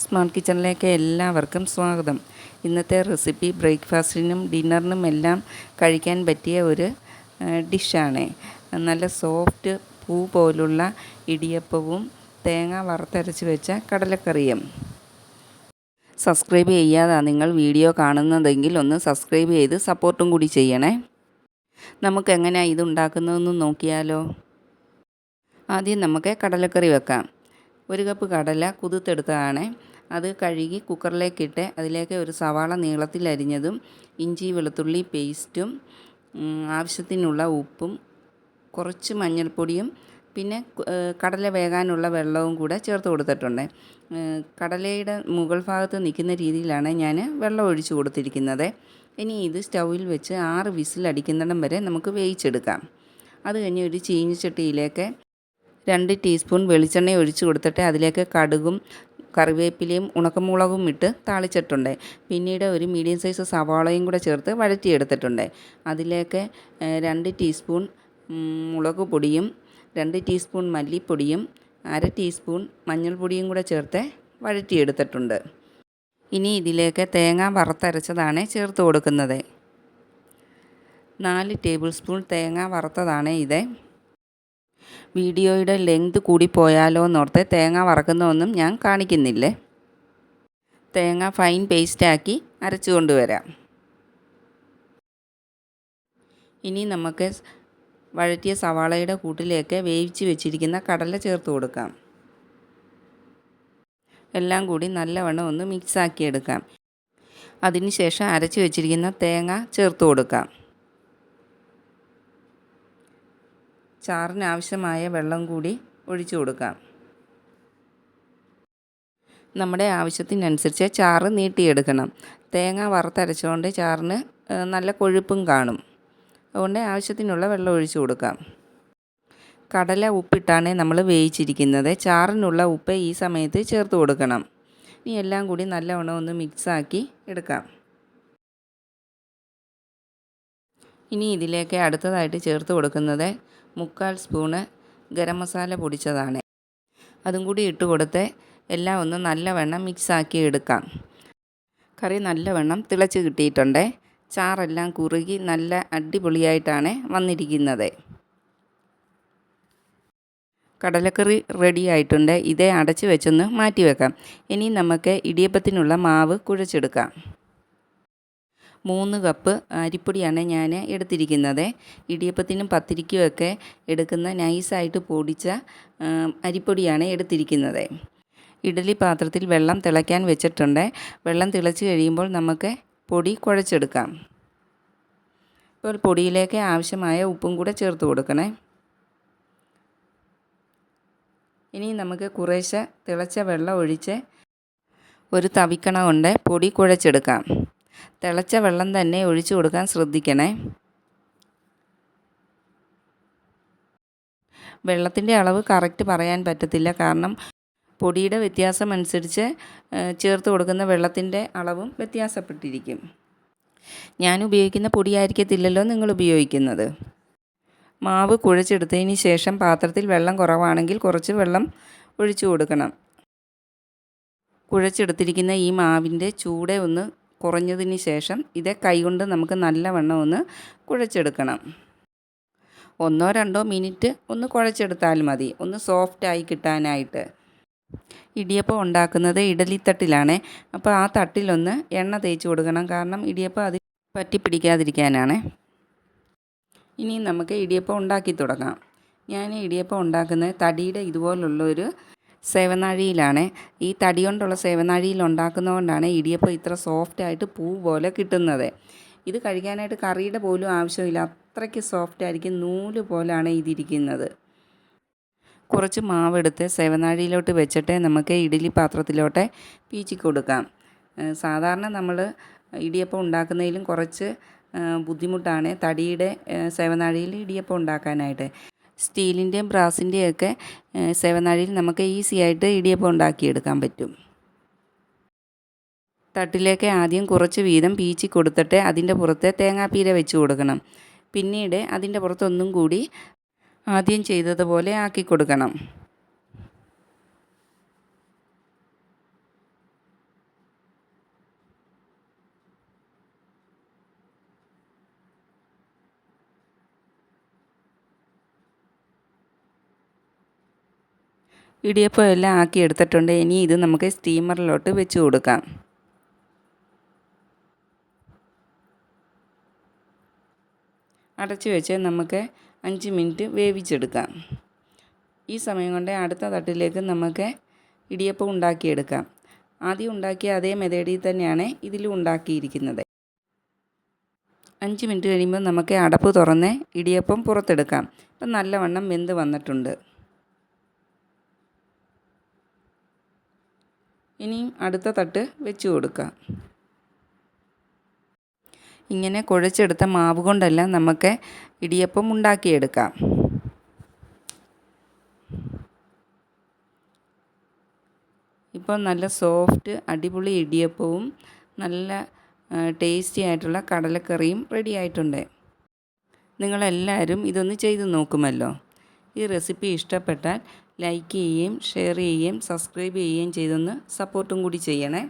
Smart കിച്ചണിലേക്ക് എല്ലാവർക്കും സ്വാഗതം. ഇന്നത്തെ റെസിപ്പി ബ്രേക്ക്ഫാസ്റ്റിനും ഡിന്നറിനും എല്ലാം കഴിക്കാൻ പറ്റിയ ഒരു ഡിഷാണ്. നല്ല സോഫ്റ്റ് പൂ പോലുള്ള ഇടിയപ്പവും തേങ്ങ വറുത്തരച്ച് വെച്ച കടലക്കറിയും. സബ്സ്ക്രൈബ് ചെയ്യാതെ നിങ്ങൾ വീഡിയോ കാണുന്നതെങ്കിൽ ഒന്ന് സബ്സ്ക്രൈബ് ചെയ്ത് സപ്പോർട്ടും കൂടി ചെയ്യണേ. നമുക്ക് എങ്ങനെയാണ് ഇത് ഉണ്ടാക്കുന്നതെന്ന് നോക്കിയാലോ? ആദ്യം നമുക്ക് കടലക്കറി വെക്കാം. ഒരു കപ്പ് കടല കുതിർത്തെടുത്തതാണ്. അത് കഴുകി കുക്കറിലേക്കിട്ട് അതിലേക്ക് ഒരു സവാള നീളത്തിൽ അരിഞ്ഞതും ഇഞ്ചി വെളുത്തുള്ളി പേസ്റ്റും ആവശ്യത്തിനുള്ള ഉപ്പും കുറച്ച് മഞ്ഞൾപ്പൊടിയും പിന്നെ കടല വേകാനുള്ള വെള്ളവും കൂടെ ചേർത്ത് കൊടുത്തിട്ടുണ്ട്. കടലയുടെ മുകൾ ഭാഗത്ത് നിൽക്കുന്ന രീതിയിലാണ് ഞാൻ വെള്ളം ഒഴിച്ചു കൊടുത്തിരിക്കുന്നത്. ഇനി ഇത് സ്റ്റൗവിൽ വെച്ച് ആറ് വിസിലടിക്കുന്നിടം വരെ നമുക്ക് വേവിച്ചെടുക്കാം. അത് കഴിഞ്ഞ് ഒരു ചീനിച്ചട്ടിയിലേക്ക് രണ്ട് ടീസ്പൂൺ വെളിച്ചെണ്ണ ഒഴിച്ച് കൊടുത്തിട്ട് അതിലേക്ക് കടുകും കറിവേപ്പിലയും ഉണക്കമുളകും ഇട്ട് താളിച്ചിട്ടുണ്ട്. പിന്നീട് ഒരു മീഡിയം സൈസ് സവാളയും കൂടെ ചേർത്ത് വഴറ്റിയെടുത്തിട്ടുണ്ട്. അതിലേക്ക് രണ്ട് ടീസ്പൂൺ മുളക് പൊടിയും രണ്ട് ടീസ്പൂൺ മല്ലിപ്പൊടിയും അര ടീസ്പൂൺ മഞ്ഞൾപ്പൊടിയും കൂടെ ചേർത്ത് വഴറ്റിയെടുത്തിട്ടുണ്ട്. ഇനി ഇതിലേക്ക് തേങ്ങ വറുത്തരച്ചതാണ് ചേർത്ത് കൊടുക്കുന്നത്. നാല് ടേബിൾ സ്പൂൺ തേങ്ങ വറുത്തതാണ് ഇത്. വീഡിയോയുടെ ലെങ്ത് കൂടിപ്പോയാലോ എന്നോർത്ത് തേങ്ങ വറക്കുന്നതൊന്നും ഞാൻ കാണിക്കുന്നില്ലേ? തേങ്ങ ഫൈൻ പേസ്റ്റാക്കി അരച്ചു കൊണ്ടുവരാം. ഇനി നമുക്ക് വഴറ്റിയ സവാളയുടെ കൂട്ടിലേക്ക് വേവിച്ച് വെച്ചിരിക്കുന്ന കടല ചേർത്ത് കൊടുക്കാം. എല്ലാം കൂടി നല്ലവണ്ണം ഒന്ന് മിക്സാക്കിയെടുക്കാം അതിനുശേഷം അരച്ച് വെച്ചിരിക്കുന്ന തേങ്ങ ചേർത്ത് കൊടുക്കാം. ചാറിന് ആവശ്യമായ വെള്ളം കൂടി ഒഴിച്ചു കൊടുക്കാം. നമ്മുടെ ആവശ്യത്തിനനുസരിച്ച് ചാറ് നീട്ടിയെടുക്കണം. തേങ്ങ വറുത്തരച്ചുകൊണ്ട് ചാറിന് നല്ല കൊഴുപ്പും കാണും. അതുകൊണ്ട് ആവശ്യത്തിനുള്ള വെള്ളം ഒഴിച്ചു കൊടുക്കാം. കടല ഉപ്പിട്ടാണ് നമ്മൾ വേവിച്ചിരിക്കുന്നത്. ചാറിനുള്ള ഉപ്പ് ഈ സമയത്ത് ചേർത്ത് കൊടുക്കണം. ഇനി എല്ലാം കൂടി നല്ലവണ്ണം ഒന്ന് മിക്സാക്കി എടുക്കാം. ഇനി ഇതിലേക്ക് അടുത്തതായിട്ട് ചേർത്ത് കൊടുക്കുന്നത് മുക്കാൽ സ്പൂണ് ഗരം മസാല പൊടിച്ചതാണ്. അതും കൂടി ഇട്ട് കൊടുത്ത് എല്ലാം ഒന്ന് നല്ലവണ്ണം മിക്സാക്കി എടുക്കാം. കറി നല്ലവണ്ണം തിളച്ച് കിട്ടിയിട്ടുണ്ട്. ചാറെല്ലാം കുറുകി നല്ല അടിപൊളിയായിട്ടാണ് വന്നിരിക്കുന്നത്. കടലക്കറി റെഡി ആയിട്ടുണ്ട്. ഇതേ അടച്ച് വെച്ചൊന്ന് മാറ്റി വെക്കാം ഇനി നമുക്ക് ഇടിയപ്പത്തിനുള്ള മാവ് കുഴച്ചെടുക്കാം. മൂന്ന് കപ്പ് അരിപ്പൊടിയാണ് ഞാൻ എടുത്തിരിക്കുന്നത്. ഇടിയപ്പത്തിനും പത്തിരിക്കുമൊക്കെ എടുക്കുന്ന നൈസായിട്ട് പൊടിച്ച അരിപ്പൊടിയാണ് എടുത്തിരിക്കുന്നത്. ഇഡലി പാത്രത്തിൽ വെള്ളം തിളയ്ക്കാൻ വെച്ചിട്ടുണ്ട്. വെള്ളം തിളച്ച് കഴിയുമ്പോൾ നമുക്ക് പൊടി കുഴച്ചെടുക്കാം. ഇപ്പോൾ പൊടിയിലേക്ക് ആവശ്യമായ ഉപ്പും കൂടെ ചേർത്ത് കൊടുക്കണേ. ഇനി നമുക്ക് കുറേശ്ശെ തിളച്ച വെള്ളം ഒഴിച്ച് ഒരു തവിക്കണ കൊണ്ട് പൊടി കുഴച്ചെടുക്കാം. തിളച്ച വെള്ളം തന്നെ ഒഴിച്ചു കൊടുക്കാൻ ശ്രദ്ധിക്കണേ. വെള്ളത്തിന്റെ അളവ് കറക്റ്റ് പറയാൻ പറ്റത്തില്ല. കാരണം പൊടിയുടെ വ്യത്യാസം അനുസരിച്ച് ചേർത്ത് കൊടുക്കുന്ന വെള്ളത്തിന്റെ അളവും വ്യത്യാസപ്പെട്ടിരിക്കും. ഞാൻ ഉപയോഗിക്കുന്ന പൊടിയായിരിക്കത്തില്ലല്ലോ നിങ്ങൾ ഉപയോഗിക്കുന്നത്. മാവ് കുഴച്ചെടുത്തതിന് ശേഷം പാത്രത്തിൽ വെള്ളം കുറവാണെങ്കിൽ കുറച്ച് വെള്ളം ഒഴിച്ചു കൊടുക്കണം. കുഴച്ചെടുത്തിരിക്കുന്ന ഈ മാവിന്റെ ചൂടെ ഒന്ന് കുറഞ്ഞതിന് ശേഷം ഇത് കൈകൊണ്ട് നമുക്ക് നല്ലവണ്ണം ഒന്ന് കുഴച്ചെടുക്കണം. ഒന്നോ രണ്ടോ മിനിറ്റ് ഒന്ന് കുഴച്ചെടുത്താൽ മതി. ഒന്ന് സോഫ്റ്റായി കിട്ടാനായിട്ട്. ഇടിയപ്പം ഉണ്ടാക്കുന്നത് ഇഡലിത്തട്ടിലാണ്. അപ്പോൾ ആ തട്ടിലൊന്ന് എണ്ണ തേച്ച് കൊടുക്കണം. കാരണം ഇടിയപ്പം അതിൽ പറ്റി പിടിക്കാതിരിക്കാനാണ്. ഇനി നമുക്ക് ഇടിയപ്പം ഉണ്ടാക്കി തുടങ്ങാം. ഞാൻ ഇടിയപ്പം ഉണ്ടാക്കുന്നത് തടിയുടെ ഇതുപോലുള്ള ഒരു സേവനാഴിയിലാണ്. ഈ തടി കൊണ്ടുള്ള സേവനാഴിയിൽ ഉണ്ടാക്കുന്നതുകൊണ്ടാണ് ഇടിയപ്പം ഇത്ര സോഫ്റ്റായിട്ട് പൂ പോലെ കിട്ടുന്നത്. ഇത് കഴിക്കാനായിട്ട് കറിയുടെ പോലും ആവശ്യമില്ല. അത്രയ്ക്ക് സോഫ്റ്റ് ആയിരിക്കും. നൂൽ പോലാണ് ഇതിരിക്കുന്നത്. കുറച്ച് മാവെടുത്ത് സേവനാഴിയിലോട്ട് വെച്ചിട്ട് നമുക്ക് ഇഡ്ഡലി പാത്രത്തിലോട്ട് പീച്ചി കൊടുക്കാം. സാധാരണ നമ്മൾ ഇടിയപ്പം ഉണ്ടാക്കുന്നതിലും കുറച്ച് ബുദ്ധിമുട്ടാണ് തടിയുടെ സേവനാഴിയിൽ ഇടിയപ്പം ഉണ്ടാക്കാനായിട്ട്. സ്റ്റീലിന്റെയും ബ്രാസിന്റെയും ഒക്കെ സെവനാഴിയിൽ നമുക്ക് ഈസി ആയിട്ട് ഇടിയപ്പം ഉണ്ടാക്കിയെടുക്കാൻ പറ്റും. തട്ടിലേക്ക് ആദ്യം കുറച്ച് വീതം പീച്ചി കൊടുത്തിട്ട് അതിന്റെ പുറത്ത് തേങ്ങാപ്പീര വെച്ച് കൊടുക്കണം. പിന്നീട് അതിന്റെ പുറത്തൊന്നും കൂടി ആദ്യം ചെയ്തതുപോലെ ആക്കി കൊടുക്കണം. ഇടിയപ്പം എല്ലാം ആക്കി എടുത്തിട്ടുണ്ട്. ഇനി ഇത് നമുക്ക് സ്റ്റീമറിലോട്ട് വെച്ച് കൊടുക്കാം. അടച്ച് വെച്ച് നമുക്ക് അഞ്ച് മിനിറ്റ് വേവിച്ചെടുക്കാം. ഈ സമയം കൊണ്ട് അടുത്ത തട്ടിലേക്ക് നമുക്ക് ഇടിയപ്പം ഉണ്ടാക്കിയെടുക്കാം. ആദ്യം ഉണ്ടാക്കിയ അതേ മെതേഡിൽ തന്നെയാണ് ഇതിലും ഉണ്ടാക്കിയിരിക്കുന്നത്. അഞ്ച് മിനിറ്റ് കഴിയുമ്പോൾ നമുക്ക് അടപ്പ് തുറന്ന് ഇടിയപ്പം പുറത്തെടുക്കാം. ഇപ്പം നല്ലവണ്ണം വെന്ത് വന്നിട്ടുണ്ട്. ഇനിയും അടുത്ത തട്ട് വെച്ച് കൊടുക്കാം. ഇങ്ങനെ കുഴച്ചെടുത്ത മാവ് കൊണ്ടല്ല നമുക്ക് ഇടിയപ്പം ഉണ്ടാക്കിയെടുക്കാം. ഇപ്പോൾ നല്ല സോഫ്റ്റ് അടിപൊളി ഇടിയപ്പവും നല്ല ടേസ്റ്റി ആയിട്ടുള്ള കടലക്കറിയും റെഡി ആയിട്ടുണ്ട്. നിങ്ങളെല്ലാവരും ഇതൊന്ന് ചെയ്ത് നോക്കുമല്ലോ. ഈ റെസിപ്പി ഇഷ്ടപ്പെട്ടാൽ ലൈക്ക് ചെയ്യുകയും ഷെയർ ചെയ്യുകയും സബ്സ്ക്രൈബ് ചെയ്യുകയും ചെയ്തൊന്ന് സപ്പോർട്ടും കൂടി ചെയ്യണേ.